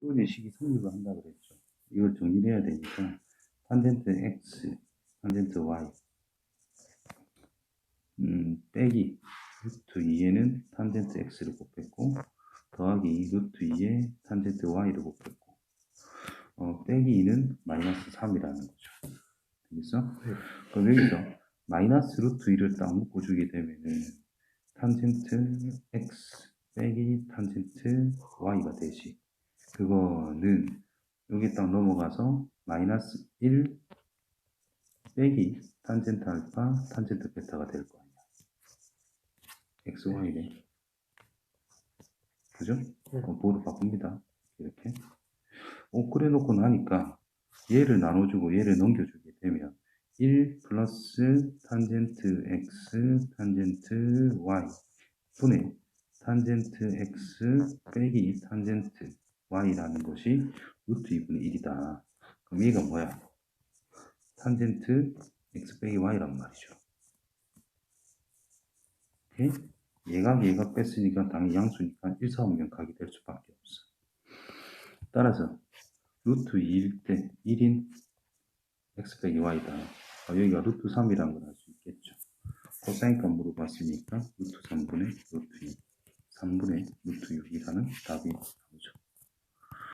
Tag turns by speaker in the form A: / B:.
A: 또의 식이 성립을 한다 그랬죠. 이걸 정리를 해야 되니까 탄젠트 x, 탄젠트 y 음, 빼기 루트 2에는 탄젠트 x를 곱했고 더하기 루트 2에 탄젠트 y를 곱했고 어, 빼기 2는 마이너스 3이라는 거죠. 되겠어?
B: 네.
A: 그럼 여기서 마이너스 루트 2를 딱 묶어주게 되면은 탄젠트 x 빼기 탄젠트 y가 되지. 그거는 여기 딱 넘어가서 마이너스 1 빼기 탄젠트 알파 탄젠트 베타가 될 거 아니야. x, y네. 그죠?
B: 네.
A: 어, 보로 바꿉니다. 이렇게. 어, 그래 놓고 나니까 얘를 나눠주고 얘를 넘겨주게 되면 1 플러스 탄젠트 x 탄젠트 y 분의 탄젠트 x 빼기 탄젠트 y라는 것이 루트 2분의 1이다. 그럼 얘가 뭐야? 탄젠트 x 빼기 y란 말이죠. 오케이? 얘가 얘가 뺐으니까 당연히 양수니까 1, 4, 5면 각이 될 수밖에 없어. 따라서 루트 2일 때 1인 x 빼기 y다. 어, 여기가 루트 3이란 걸알 수 있겠죠. 코사인값 물어봤으니까 루트 3분의 루트 2, 3분의 루트 6이라는 답이